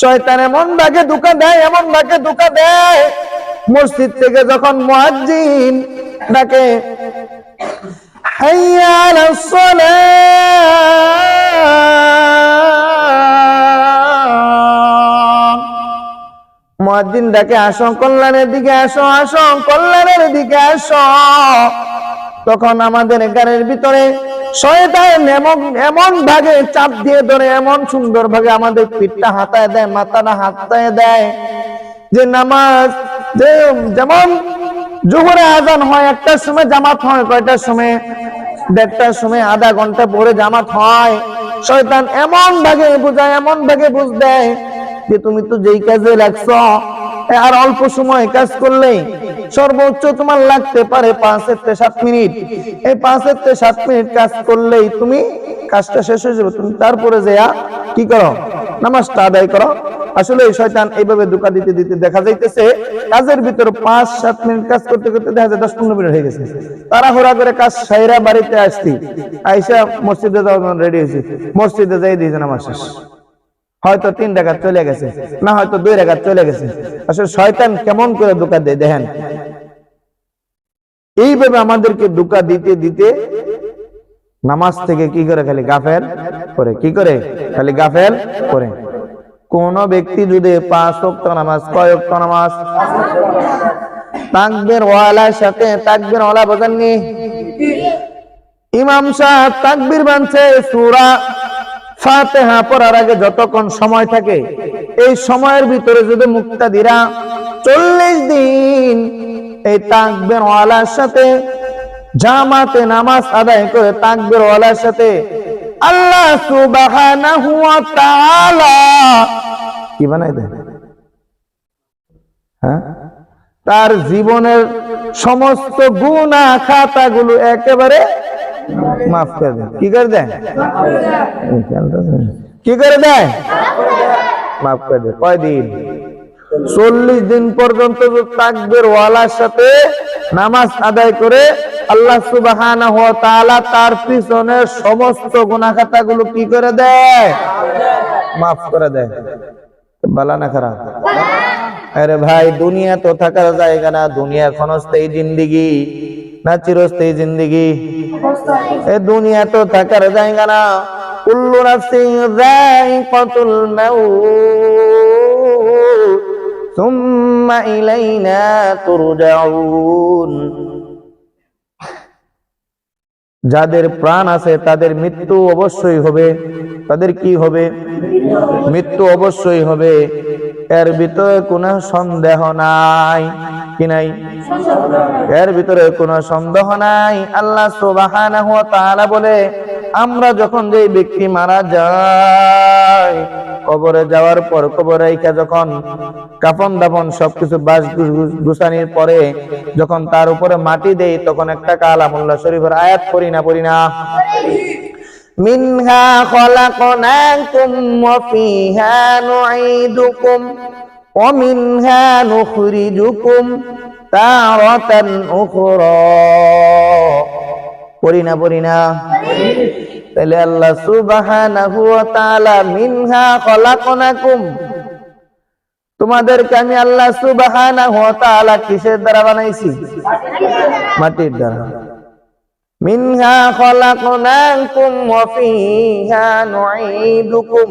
শয়তান এমন ভাগে ধোকা দেয়, এমন ভাগে ধোকা দেয়। মসজিদ থেকে যখন মুয়াজ্জিন ডাকে, হাইয়া ডাকে, আসো কল্যাণের দিকে আসো আসো কল্যাণের দিকে আসো। তখন আমাদের গানের ভিতরে এমন ভাগে চাপ দিয়ে ধরে, এমন সুন্দর ভাবে আমাদের পিঠটা হাতায় দেয়, মাথাটা হাতায় দেয় যে নামাজ, যে যেমন জোহরে আজান হয়, একটার সময় জামাত হয়, কয়টার সময়? দেড়টার সময়, আধা ঘণ্টা পরে জামাত হয়। শয়তান এমন ভাগে বুঝায়, এমন ভাগে বুঝ দেয় যে তুমি তো যেই কাজে লাগছ আর অল্প সময় কাজ করলেই সর্বোচ্চ তোমার লাগতে পারে পাঁচ থেকে সাত মিনিট। এই পাঁচ থেকে সাত মিনিট কাজ করলেই তুমি কাজটা শেষ হয়ে যাবে। তুমি তারপরে যেয়া কি করো? নামাজটা আদায় করো। আসলে এই শয়তান এইভাবে দুকা দিতে দিতে দেখা যাইতেছে, কাজের ভিতর পাঁচ, সাত মিনিট কাজ করতে করতে দেখা যায় দশ পনেরো মিনিট হয়ে গেছে। তারা হোরা করে কাজ সাইরা বাড়িতে আসছি। আইসা মসজিদে যাওয়ার রেডি হয়েছি। মসজিদে যাই দিয়েছে নামাজ শেষ। হয়তো তিন টাকা চলে গেছে, না হয়তো দুই টাকা চলে গেছে। আসলে শয়তান কেমন করে দোকা দেয় দেখেন? এইভাবে আমাদেরকে দোকা দিতে দিতে নামাজ থেকে কি করে খালি গাফেল করে? কি করে? খালি গাফেল করে। কোন ব্যক্তি যদি পাঁচ ওয়াক্ত নামাজ, কয় ওয়াক্ত নামাজ? তাকবীর ওয়ালার সাথে তাকবীর ওয়ালা বোঝেননি? ইমাম সাহেব তাকবির বানছে, সূরা ফাতেহা পড়ার আগে যতক্ষণ সময় থাকে, এই সময়ের ভিতরে যদি মুক্তাদিরা চল্লিশ দিন এই তাকবের ওয়ালার সাথে জামাতে নামাজ আদায় করে তাকবের ওয়ালার সাথে আল্লাহ সুবহানাহু কি বানাই দেয়? হ্যাঁ? তার জীবনের সমস্ত গুনাহ খাতাগুলো একেবারে মাফ করে দেয় কি করে দেয় কি করে দেয় মাফ করে দেয় কয়দিন? চল্লিশ দিন পর্যন্ত তাকবের ওয়ালার সাথে নামাজ আদায় করে আল্লাহ সুবাহানা ওয়া তার পিছনের সমস্ত গুনাহ খাতাগুলো কি করে দেয় মাফ করে দেয় বালা না খারাপ? আরে ভাই, দুনিয়া তো থাকার জায়গা না দুনিয়া ক্ষণস্থায়ী জিন্দিগি। না চিরস্থায়ী জিন্দিগি। এ দুনিয়া তো থাকার জায়গা না। কুল্লু নাফসিন যায়িকাতুল মাউত, সুম্মা ইলাইনা তুরজাউন। যাদের প্রাণ আছে, তাদের মৃত্যু অবশ্যই হবে। তাদের কি হবে? মৃত্যু অবশ্যই হবে। এর ভিতরে কোনো সন্দেহ নাই। কি নাই? এর ভিতরে কোনো সন্দেহ নাই। আল্লাহ সুবহানাহু ওয়া তাআলা বলে, আমরা যখন যে ব্যক্তি মারা যায় কবরে যাওয়ার পর কবরে রাইখা যখন কাফন দাফন সবকিছু বাস গুছানির পরে যখন তার উপরে মাটি দেই, তখন একটা কালামুল্লাহ শরীফের আয়াত পড়ি না পড়ি না? মিনহা খলাকনাকুম ওয়া ফিহা নুঈদুকুম। পড়ি না পড়ি না? তাহলে আল্লাহ মিনহা খলাকনাকুম। তোমাদেরকে আমি আল্লাহ তাআলা কিসের দ্বারা বানাইছি? মাটির দ্বারা। মিনহা খলাকনাকুম ওয়া নুঈদুকুম।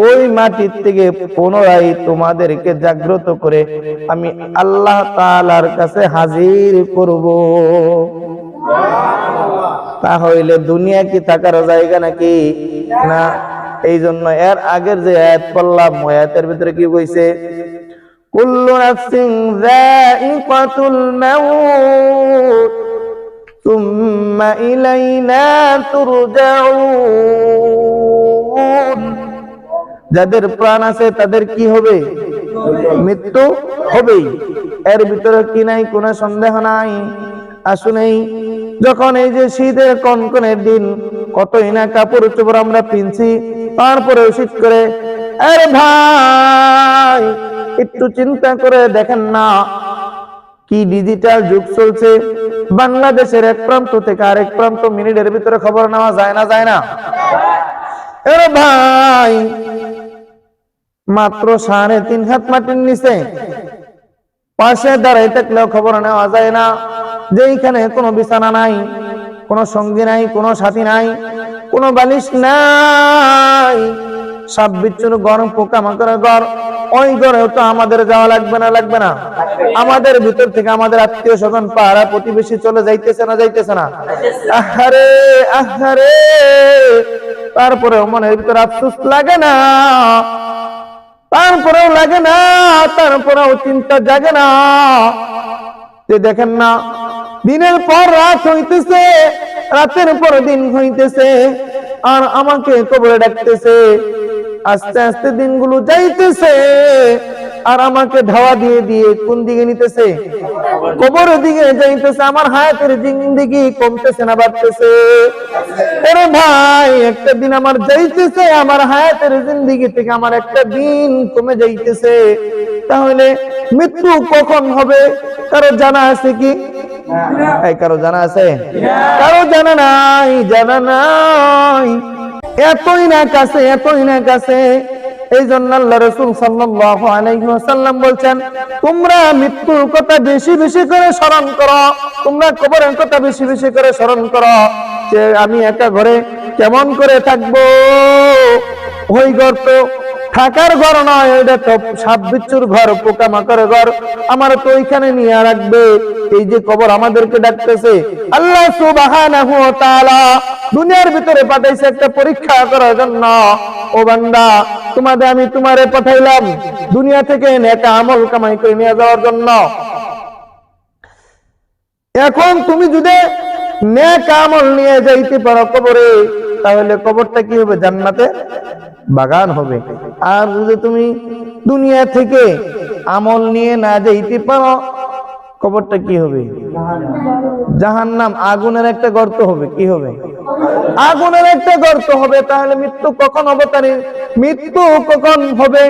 ওই মাটির থেকে পুনরায় তোমাদেরকে জাগ্রত করে আমি আল্লাহ তাআলার কাছে হাজির করব। তাহলে দুনিয়া কি থাকার জায়গা নাকি? না এই জন্য এর আগের যে আয়াত পড়লাম আয়াতের ভিতরে কি কইছে? কুল্লু নাফসিন যায়িকাতুল মাউত, সুম্মা ইলাইনা তুরজাউন। যাদের প্রাণ আছে তাদের কি হবে? মৃত্যু হবেই। এর ভিতরে কি নাই, কোনো সন্দেহ নাই। আসুনেই যখন এই যে শীতের কনকনের দিন, কতই না কাপড় চোপড় আমরা পিনছি তারপরে শীত করে আরে ভাই, একটু চিন্তা করে দেখেন না, কি ডিজিটাল যুগ চলছে? বাংলাদেশের এক প্রান্ত থেকে আরেক প্রান্ত মিনিটের ভিতরে খবর নেওয়া যায় না যায় না? এরে ভাই মাত্র সাড়ে তিন হাত মাটির নিচে। পাশে দাঁড়াই থাকলেও খবর নেওয়া যায় না যে এইখানে কোনো বিছানা নাই, কোনো সঙ্গী নাই, কোনো সাথী নাই, কোনো বালিশ নাই। সব বিচ্ছুর গরম পোকা মাকড়ের ঘর, ওই ঘরেও তো আমাদের যাওয়া লাগবে না লাগবে না। আমাদের ভিতর থেকে আমাদের আত্মীয় স্বজন পাড়া প্রতিবেশী চলে যাইতেছে না যাইতেছে না। আহারে আহারে। তারপরে মনের ভিতর আফসোস লাগে না। তারপরেও লাগে না তারপরেও চিন্তা জাগে না। যে দেখেন না, দিনের পর রাত হইতেছে, রাতের পর দিন হইতেছে, আর আমাকে কবরে ডাকতেছে। আস্তে আস্তে দিনগুলো যাইতেছে আর আমাকে ধাওয়া দিয়ে দিয়ে কোন দিকে নিতেছে? কবরের দিকে যাইতেছে, আমার হায়াতের জিন্দিগি কমতেছে না, বাড়তেছে। আরে ভাই, একটা দিন আমার যাইতেছে, আমার হায়াতের জিন্দিগি থেকে আমার একটা দিন কমে যাইতেছে। তাহলে মৃত্যু কখন হবে? কারও জানা আছে কি? কারও জানা আছে? কারও জানা নাই জানা নাই। এতই না কাছে এতই না কাছে এই জন্য আল্লাহ রসুল সাল্লাহ আলাইসাল্লাম বলছেন, তোমরা মৃত্যুর কথা বেশি বেশি করে স্মরণ করো। তোমরা কবরের কথা বেশি বেশি করে স্মরণ করো যে আমি একা ঘরে কেমন করে থাকব? ওই ঘর তো থাকার ঘর নয়, এটা তো সাপ বিচ্ছুর ঘর পোকা মাকড়ের ঘর। আমার তো ওইখানে নিয়ে রাখবে। এই যে কবর আমাদেরকে ডাকতেছে, আল্লাহ তাআলা দুনিয়ার ভিতরে পাঠাইছে একটা পরীক্ষা করার জন্য। ও বান্দা, তোমাদের আমি তোমারে পাঠাইলাম দুনিয়া থেকে নেকা আমল কামাই করে নিয়ে যাওয়ার জন্য। এখন তুমি যদি নেক আমল নিয়ে যাইতে পারো কবরে, তাহলে কবরটা কি হবে? জান্নাতে বাগান হবে। আর যদি তুমি দুনিয়া থেকে আমল নিয়ে না যাইতে পারো, কবরটা কি হবে? জাহান নাম আগুনের একটা গর্ত হবে, কি হবে? আগুনের একটা গর্ত হবে, তাহলে মৃত্যু কখন অবতারী মৃত্যু কখন হবে?